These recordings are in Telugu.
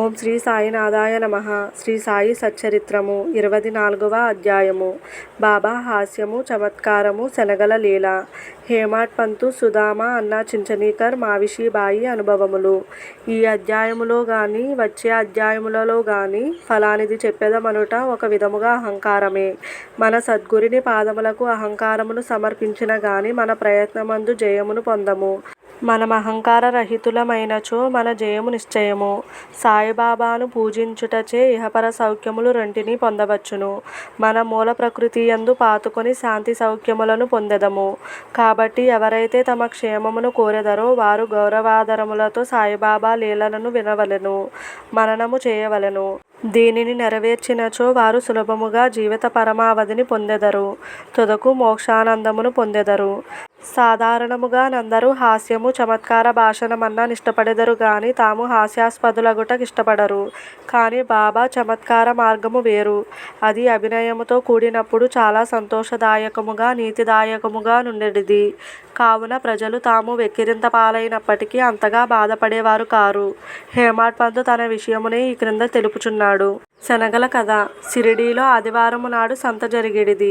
ఓం శ్రీ సాయినాథాయ నమ. శ్రీ సాయి సచ్చరిత్రము ఇరవై నాలుగవ అధ్యాయము. బాబా హాస్యము చమత్కారము శనగల లీల. హేమాట్ పంతు సుధామ అన్న చించనీకర్ మావిషీబాయి అనుభవములు. ఈ అధ్యాయములో కానీ వచ్చే అధ్యాయములలో కానీ ఫలానిది చెప్పేదమనుట ఒక విధముగా అహంకారమే. మన సద్గురిని పాదములకు అహంకారమును సమర్పించిన గాని మన ప్రయత్నమందు జయమును పొందము. మనం అహంకార రహితులమైనచో మన జయము నిశ్చయము. సాయిబాబాను పూజించుటచే ఇహపర సౌఖ్యములు రెంటినీ పొందవచ్చును. మన మూల ప్రకృతి యందు పాతుకొని శాంతి సౌఖ్యములను పొందెదము. కాబట్టి ఎవరైతే తమ క్షేమమును కోరెదరో వారు గౌరవాదరములతో సాయిబాబా లీలలను వినవలెను మననము చేయవలెను. దీనిని నెరవేర్చినచో వారు సులభముగా జీవిత పరమావధిని పొందెదరు తుదకు మోక్షానందమును పొందెదరు. సాధారణముగా నందరూ హాస్యము చమత్కార భాషణమన్నా ఇష్టపడెదరు గాని తాము హాస్యాస్పదులగుటకు ఇష్టపడరు. కానీ బాబా చమత్కార మార్గము వేరు. అది అభినయముతో కూడినప్పుడు చాలా సంతోషదాయకముగా నీతిదాయకముగా నుండెడిది. కావున ప్రజలు తాము వెక్కిరింత పాలైనప్పటికీ అంతగా బాధపడేవారు కారు. హేమాడ్ పంతు తన విషయమునే ఈ క్రింద తెలుపుచున్నాడు. శనగల కథ. సిరిడీలో ఆదివారము నాడు సంత జరిగేడిది.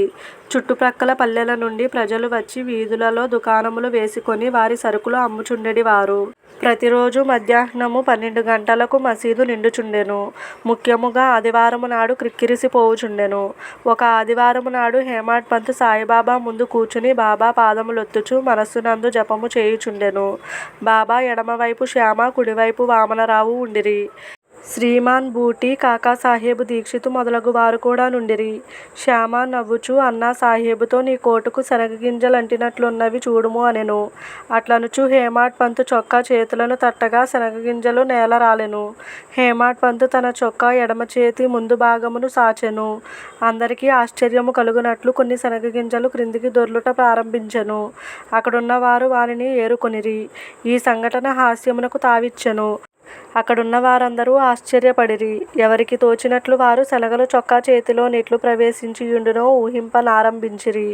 చుట్టుప్రక్కల పల్లెల నుండి ప్రజలు వచ్చి వీధులలో దుకాణములు వేసుకొని వారి సరుకులు అమ్ముచుండెడి వారు ప్రతిరోజు మధ్యాహ్నము పన్నెండు గంటలకు మసీదు నిండుచుండెను. ముఖ్యముగా ఆదివారము నాడు క్రిక్కిరిసిపోవుచుండెను ఒక ఆదివారము నాడు హేమాడ్ పంత్ సాయిబాబా ముందు కూర్చుని బాబా పాదములొత్తుచు మనస్సునందు జపము చేయుచుండెను. బాబా ఎడమవైపు శ్యామ కుడివైపు వామనరావు ఉండిరి. శ్రీమాన్ బూటి కాకాసాహెబు దీక్షితు మొదలగు వారు కూడా నుండిరి. శ్యామ నవ్వుచూ అన్నా సాహెబుతో నీ కోటుకు శనగగింజలంటినట్లున్నవి చూడుము అనెను. అట్లనుచు హేమాడ్ పంతు చొక్కా చేతులను తట్టగా శనగగింజలు నేల రాలెను. హేమాడ్ పంతు తన చొక్కా ఎడమ చేతి ముందు భాగమును సాచెను. అందరికీ ఆశ్చర్యము కలుగునట్లు కొన్ని శనగగింజలు క్రిందికి దొర్లుట ప్రారంభించెను. అక్కడున్న వారు ఏరుకొనిరి. ఈ సంఘటన హాస్యమునకు తావిచ్చెను. అక్కడున్న వారందరూ ఆశ్చర్యపడిరి. ఎవరికి తోచినట్లు వారు శనగలు చొక్కా చేతిలో నెట్లు ప్రవేశించియుండునో ఊహింపనారంభించిరి.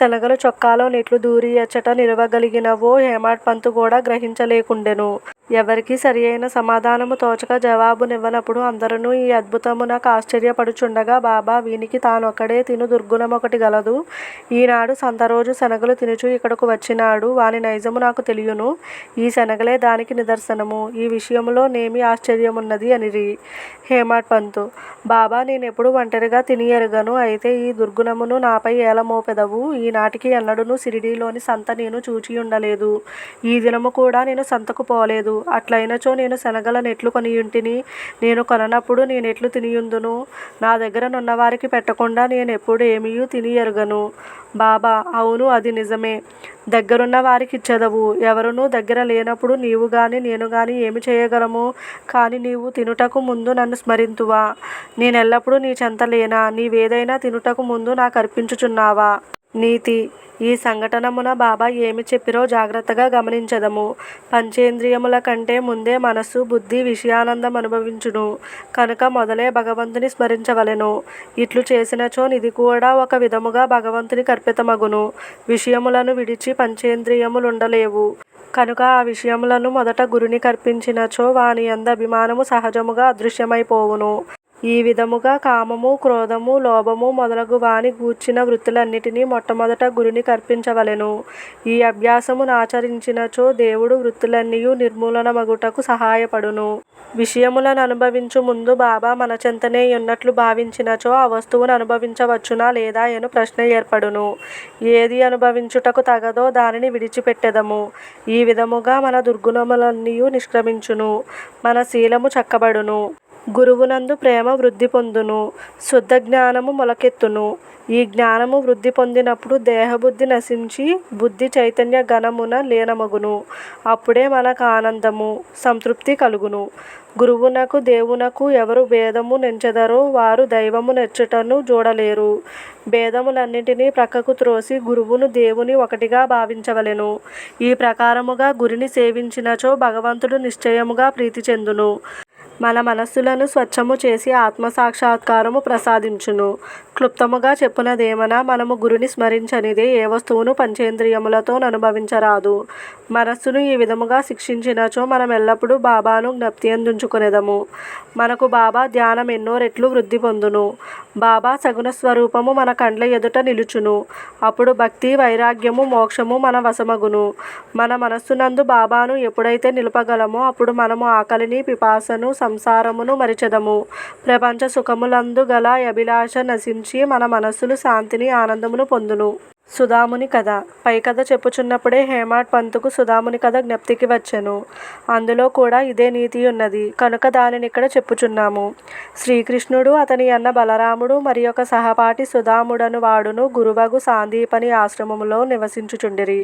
శనగలు చొక్కాలో నెట్లు దూరి ఎచ్చట నిలవగలిగినవో హేమాడ్ పంతు కూడా గ్రహించలేకుండెను. ఎవరికీ సరి అయిన సమాధానము తోచక జవాబునివ్వనప్పుడు అందరూ ఈ అద్భుతమునకు ఆశ్చర్యపడుచుండగా బాబా వీనికి తానొక్కడే తిను దుర్గుణమొకటి గలదు. ఈనాడు సంతరోజు శనగలు తినుచు ఇక్కడకు వచ్చినాడు. వాని నైజము నాకు తెలియను. ఈ శనగలే దానికి నిదర్శనము. ఈ విషయంలో నేమి ఆశ్చర్యమున్నది అనిరి. హేమాడ్ పంతు బాబా నేనెప్పుడు ఒంటరిగా తిని ఎరుగను. అయితే ఈ దుర్గుణమును నాపై ఏలమోపెదవు ఈనాటికి ఎన్నడూను సిరిడీలోని సంత నేను చూచి ఉండలేదు ఈ దినము కూడా నేను సంతకు పోలేదు. అట్లయినచో నేను శనగల నెట్లు కొనియుంటిని. నేను కొననప్పుడు నేనెట్లు తినియుందును. నా దగ్గర నున్నవారికి పెట్టకుండా నేనెప్పుడు ఏమీయూ తిని ఎరుగను బాబా అవును అది నిజమే. దగ్గరున్న వారికి ఇచ్చెదవు ఎవరునూ దగ్గర లేనప్పుడు నీవు గాని నేను గాని ఏమి చేయగలము? కానీ నీవు తినుటకు ముందు నన్ను స్మరింతువా? నేనెల్లప్పుడూ నీ చెంత లేనా? నీవేదైనా తినుటకు ముందు నాకు అర్పించుచున్నావా? నీతి. ఈ సంఘటనమున బాబా ఏమి చెప్పిరో జాగ్రత్తగా గమనించదము. పంచేంద్రియముల కంటే ముందే మనస్సు బుద్ధి విషయానందం అనుభవించును. కనుక మొదలే భగవంతుని స్మరించవలెను. ఇట్లు చేసినచో ఇది కూడా ఒక విధముగా భగవంతుని కర్పితమగును. విషయములను విడిచి పంచేంద్రియములుండలేవు. కనుక ఆ విషయములను మొదట గురుని కర్పించినచో వాని అంద అభిమానము సహజముగా అదృశ్యమైపోవును. ఈ విధముగా కామము క్రోధము లోభము మొదలగు వాని గూర్చిన వృత్తులన్నిటినీ మొట్టమొదట గురుని కర్పించవలెను. ఈ అభ్యాసమును ఆచరించినచో దేవుడు వృత్తులన్నీయు నిర్మూలనమగుటకు సహాయపడును. విషయములను అనుభవించు ముందు బాబా మన చెంతనే ఉన్నట్లు భావించినచో ఆ వస్తువును అనుభవించవచ్చునా లేదా ఎను ప్రశ్న ఏర్పడును. ఏది అనుభవించుటకు తగదో దానిని విడిచిపెట్టెదము. ఈ విధముగా మన దుర్గుణములన్నీయు నిష్క్రమించును. మన శీలము చక్కబడును. గురువునందు ప్రేమ వృద్ధి పొందును శుద్ధ జ్ఞానము మొలకెత్తును. ఈ జ్ఞానము వృద్ధి పొందినప్పుడు దేహబుద్ధి నశించి బుద్ధి చైతన్య గణమున లీనమగును. అప్పుడే మనకు ఆనందము సంతృప్తి కలుగును. గురువునకు దేవునకు ఎవరు భేదము నెంచెదరో వారు దైవము నెచ్చుటను చూడలేరు భేదములన్నిటినీ ప్రక్కకు త్రోసి గురువును దేవుని ఒకటిగా భావించవలెను. ఈ ప్రకారముగా గురిని సేవించినచో భగవంతుడు నిశ్చయముగా ప్రీతి చెందును. మన మనస్సులను స్వచ్ఛము చేసి ఆత్మసాక్షాత్కారము ప్రసాదించును. క్లుప్తముగా చెప్పునదేమన మనము గురుని స్మరించనిదే ఏ వస్తువును పంచేంద్రియములతో అనుభవించరాదు మనస్సును ఈ విధముగా శిక్షించినచో మనం ఎల్లప్పుడూ బాబాను జ్ఞప్తి అందించుకునేదము మనకు బాబా ధ్యానం ఎన్నో రెట్లు వృద్ధి పొందును. బాబా సగుణ స్వరూపము మన కండ్ల ఎదుట నిలుచును. అప్పుడు భక్తి వైరాగ్యము మోక్షము మన వశమగును. మన మనస్సునందు బాబాను ఎప్పుడైతే నిలపగలమో అప్పుడు మనము ఆకలిని పిపాసను సంసారమును మరిచెదము. ప్రపంచ సుఖములందు గల అభిలాష నశించి మన మనస్సులు శాంతిని ఆనందమును పొందును. సుధాముని కథ. పై కథ చెప్పుచున్నప్పుడే హేమాడ్ పంతుకు సుధాముని కథ జ్ఞప్తికి వచ్చెను. అందులో కూడా ఇదే నీతి ఉన్నది. కనుక దానిని ఇక్కడ చెప్పుచున్నాము. శ్రీకృష్ణుడు అతని అన్న బలరాముడు మరి ఒక సహపాఠి సుధాముడను వాడును గురువగు సాందీపని ఆశ్రమములో నివసించుచుండిరి.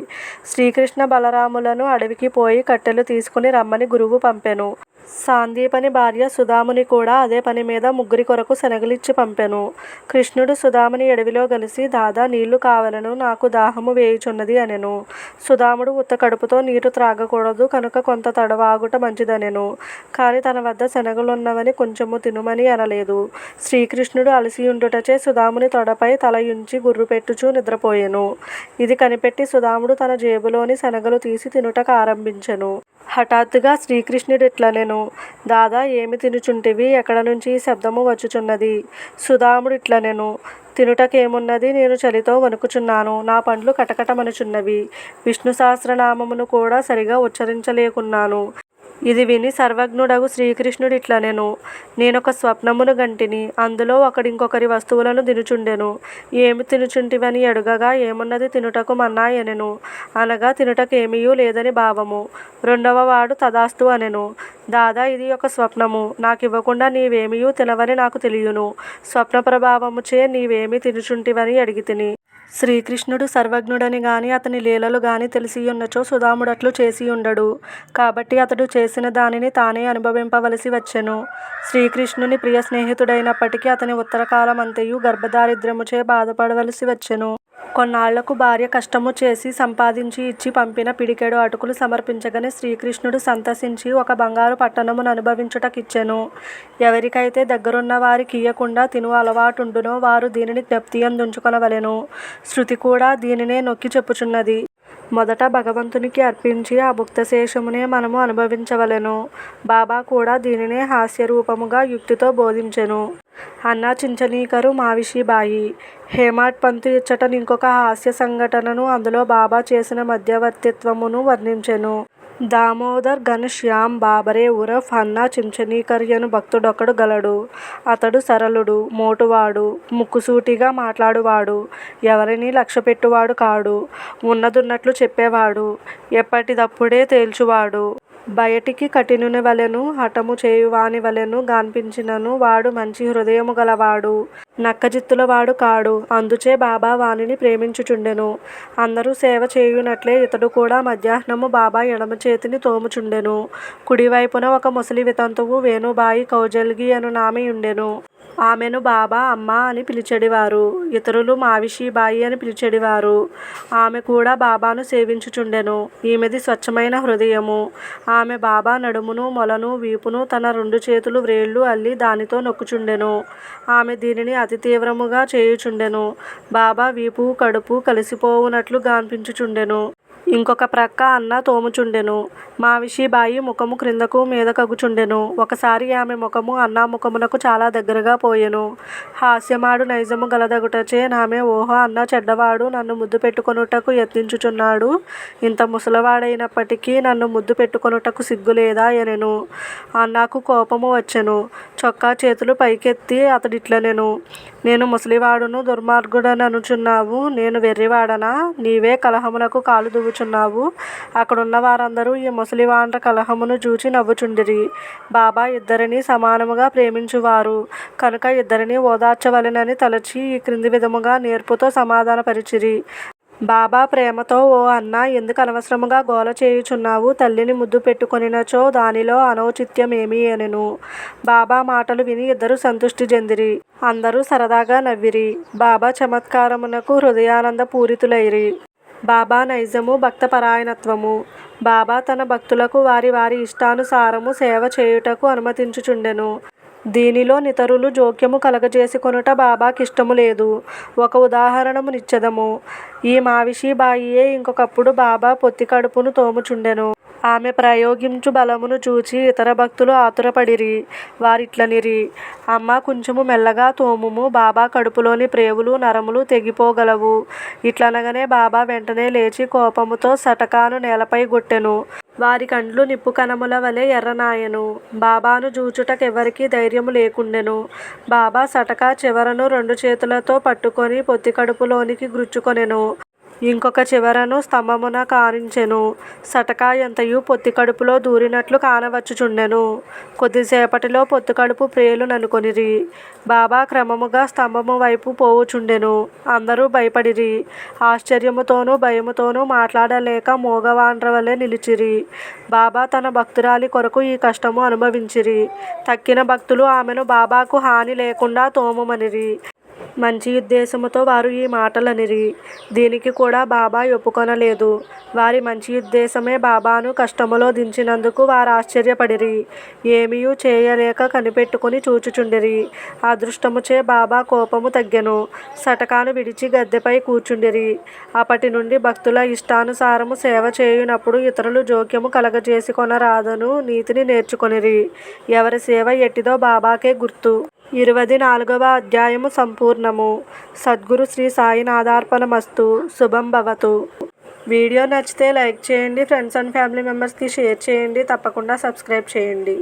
శ్రీకృష్ణ బలరాములను అడవికి పోయి కట్టెలు తీసుకుని రమ్మని గురువు పంపెను. సాందీపని భార్య సుధాముని కూడా అదే పని మీద ముగ్గురి కొరకు శనగలిచ్చి పంపెను. కృష్ణుడు సుధాముని ఎడవిలో కలిసి దాదా నీళ్ళు కావలను నాకు దాహము వేయుచున్నది అనెను. సుధాముడు ఉత్త కడుపుతో నీరు త్రాగకూడదు కనుక కొంత తడవాగుట మంచిదనెను. కానీ తన వద్ద శనగలున్నవని కొంచెము తినుమని అనలేదు. శ్రీకృష్ణుడు అలసి ఉండుటచే సుధాముని తొడపై తలయుంచి గుర్రు పెట్టుచూ నిద్రపోయెను. ఇది కనిపెట్టి సుధాముడు తన జేబులోని శనగలు తీసి తినుటకు ఆరంభించెను. హఠాత్తుగా శ్రీకృష్ణుడిట్లనెను దాదా ఏమి తినుచుంటివి? ఎక్కడ నుంచి శబ్దము వచ్చుచున్నది? సుధాముడు ఇట్లనెను తినుటకేమున్నది? నేను చలితో వణుకుచున్నాను. నా పండ్లు కటకటమనుచున్నవి. విష్ణు సహస్రనామమును కూడా సరిగా ఉచ్చరించలేకున్నాను. ఇది విని సర్వజ్ఞుడగు శ్రీకృష్ణుడు ఇట్లనెను నేనొక స్వప్నమును గంటిని అందులో ఒకడింకొకరి వస్తువులను తినుచుండెను. ఏమి తినుచుంటివని అడుగగా ఏమున్నది తినుటకు మన్నాయనెను అనగా తినుటకు ఏమీయూ లేదని భావము. రెండవ వాడు తదాస్తు అనెను. దాదా ఇది ఒక స్వప్నము. నాకు ఇవ్వకుండా నీవేమియూ తినవని నాకు తెలియను. స్వప్న ప్రభావముచే నీవేమి తినుచుంటివని అడిగితిని శ్రీకృష్ణుడు సర్వజ్ఞుడని గాని అతని లీలలు గాని తెలిసియున్నచో సుధాముడట్లు చేసి ఉండడు కాబట్టి అతడు చేసిన దానిని తానే అనుభవింపవలసి వచ్చెను. శ్రీకృష్ణుని ప్రియ స్నేహితుడైనప్పటికీ అతని ఉత్తరకాలమంతయు గర్భదారిద్ర్యముచే బాధపడవలసి వచ్చెను. కొన్నాళ్ళకు భార్య కష్టము చేసి సంపాదించి ఇచ్చి పంపిన పిడికెడు అటుకులు సమర్పించగానే శ్రీకృష్ణుడు సంతసించి ఒక బంగారు పట్టణమును అనుభవించుటకిచ్చెను. ఎవరికైతే దగ్గరున్న వారికి ఇయ్యకుండా తిను అలవాటుండునో వారు దీనిని జ్ఞప్తియందుంచుకొనవలెను. శృతి కూడా దీనినే నొక్కి చెప్పుచున్నది. మొదట భగవంతునికి అర్పించి ఆ భుక్తశేషమునే మనము అనుభవించవలెను. బాబా కూడా దీనినే హాస్యరూపముగా యుక్తితో బోధించెను. అన్నా చించనీకరు మావిషిబాయి హేమాడ్ పంతు ఇచ్చట ఇంకొక హాస్య సంఘటనను అందులో బాబా చేసిన మధ్యవర్తిత్వమును వర్ణించెను. దామోదర్ ఘనశ్యామ్ బాబరే ఉరఫ్ అన్నా చించనీకరియను భక్తుడొకడు గలడు. అతడు సరళుడు మోటువాడు ముక్కుసూటిగా మాట్లాడువాడు ఎవరిని లక్ష్యపెట్టువాడు కాడు ఉన్నదున్నట్లు చెప్పేవాడు ఎప్పటిదప్పుడే తేల్చువాడు. బయటికి కఠినుని వలెను హఠము చేయువాని వలెను గాన్పించినను. వాడు మంచి హృదయము గలవాడు నక్కజిత్తుల వాడు కాడు. అందుచే బాబా వానిని ప్రేమించుచుండెను. అందరూ సేవ చేయునట్లే ఇతడు కూడా మధ్యాహ్నము బాబా ఎడమ చేతిని తోముచుండెను. కుడివైపున ఒక ముసలి వితంతువు వేణుబాయి కౌజల్గి అను నామి ఉండెను ఆమెను బాబా అమ్మ అని పిలిచెడివారు. ఇతరులు మావిషీబాయి అని పిలిచెడివారు. ఆమె కూడా బాబాను సేవించుచుండెను. ఈమెది స్వచ్ఛమైన హృదయము. ఆమె బాబా నడుమును మొలను వీపును తన రెండు చేతులు వ్రేళ్ళు అల్లి దానితో నొక్కుచుండెను. ఆమె దీనిని అతి తీవ్రముగా చేయుచుండెను. బాబా వీపు కడుపు కలిసిపోవునట్లు గాన్పించుచుండెను. ఇంకొక ప్రక్క అన్న తోముచుండెను. మావిషిబాయి ముఖము క్రిందకు మీదకగుచుండెను. ఒకసారి ఆమె ముఖము అన్నా ముఖమునకు చాలా దగ్గరగా పోయెను. హాస్యమాడు నైజము గలదగుటచే నామె ఓహో అన్న చెడ్డవాడు నన్ను ముద్దు పెట్టుకొనుటకు యత్నించుచున్నాడు. ఇంత ముసలివాడైనప్పటికీ నన్ను ముద్దు పెట్టుకొనుటకు సిగ్గులేదా అనెను అన్నాకు కోపము వచ్చెను. చొక్కా చేతులు పైకెత్తి అతడిట్లనెను నేను ముసలివాడును దుర్మార్గుడననుచున్నావు నేను వెర్రివాడనా? నీవే కలహమునకు కాలు దువ్వుచున్నావు. అక్కడున్న వారందరూ ఈ ముసలివాండ్ర కలహమును చూచి నవ్వుచుండిరి. బాబా ఇద్దరిని సమానముగా ప్రేమించువారు. కనుక ఇద్దరిని ఓదార్చవలెనని తలచి ఈ క్రింది విధముగా నేర్పుతో సమాధానపరిచిరి. బాబా ప్రేమతో ఓ అన్న ఎందుకు అనవసరముగా గోల చేయుచున్నావు? తల్లిని ముద్దు పెట్టుకొనినచో దానిలో అనౌచిత్యమేమి అనెను బాబా మాటలు విని ఇద్దరు సంతుష్టి చెందిరి. అందరూ సరదాగా నవ్విరి. బాబా చమత్కారమునకు హృదయానంద పూరితులైరి. బాబా నైజము భక్తపరాయణత్వము. బాబా తన భక్తులకు వారి వారి ఇష్టానుసారము సేవ చేయుటకు అనుమతించుచుండెను. దీనిలో నితరులు జోక్యము కలగజేసుకొనుట బాబాకిష్టము లేదు. ఒక ఉదాహరణము నిచ్చెదము ఈ మావిషి బాయియే ఇంకొకప్పుడు బాబా పొత్తి కడుపును తోముచుండెను. ఆమె ప్రయోగించు బలమును చూచి ఇతర భక్తులు ఆతురపడిరి. వారిట్లనిరి. అమ్మ కొంచెము మెల్లగా తోముము. బాబా కడుపులోని ప్రేవులు నరములు తెగిపోగలవు. ఇట్లనగానే బాబా వెంటనే లేచి కోపముతో సటకాను నేలపై గొట్టెను. వారి కండ్లు నిప్పు కణముల వలె ఎర్రనాయెను. బాబాను జూచుటకెవ్వరికి ధైర్యము లేకుండెను. బాబా సటకా చివరను రెండు చేతులతో పట్టుకొని పొత్తి కడుపులోనికి గ్రుచ్చుకొనెను ఇంకొక చివరను స్తంభమున కానించెను సటకా ఎంతయు పొత్తి కడుపులో దూరినట్లు కానవచ్చుచుండెను. కొద్దిసేపటిలో పొత్తి కడుపు ప్రేలు ననుకొనిరి. బాబా క్రమముగా స్తంభము వైపు పోవుచుండెను. అందరూ భయపడిరి. ఆశ్చర్యముతోనూ భయముతోనూ మాట్లాడలేక మూగవాండ్రవలె నిలిచిరి. బాబా తన భక్తురాలి కొరకు ఈ కష్టము అనుభవించిరి. తక్కిన భక్తులు ఆమెను బాబాకు హాని లేకుండా తోమమనిరి. మంచి ఉద్దేశముతో వారు ఈ మాటలనిరి. దీనికి కూడా బాబా ఒప్పుకొనలేదు. వారి మంచి ఉద్దేశమే బాబాను కష్టములో దించినందుకు వారు ఆశ్చర్యపడిరి. ఏమీయూ చేయలేక కనిపెట్టుకుని చూచుచుండిరి. అదృష్టముచే బాబా కోపము తగ్గెను. సటకాను విడిచి గద్దెపై కూర్చుండిరి. అప్పటి నుండి భక్తుల ఇష్టానుసారము సేవ చేయునప్పుడు ఇతరులు జోక్యము కలగజేసి కొనరాదను నీతిని నేర్చుకొనిరి. ఎవరి సేవ ఎట్టిదో బాబాకే గుర్తు. ఇరవది నాలుగవ అధ్యాయము సంపూర్ణము. సద్గురు శ్రీ సాయినాథార్పణమస్తు. శుభం భవతు. వీడియో నచ్చితే లైక్ చేయండి ఫ్రెండ్స్ అండ్ ఫ్యామిలీ మెంబర్స్కి షేర్ చేయండి తప్పకుండా సబ్స్క్రైబ్ చేయండి.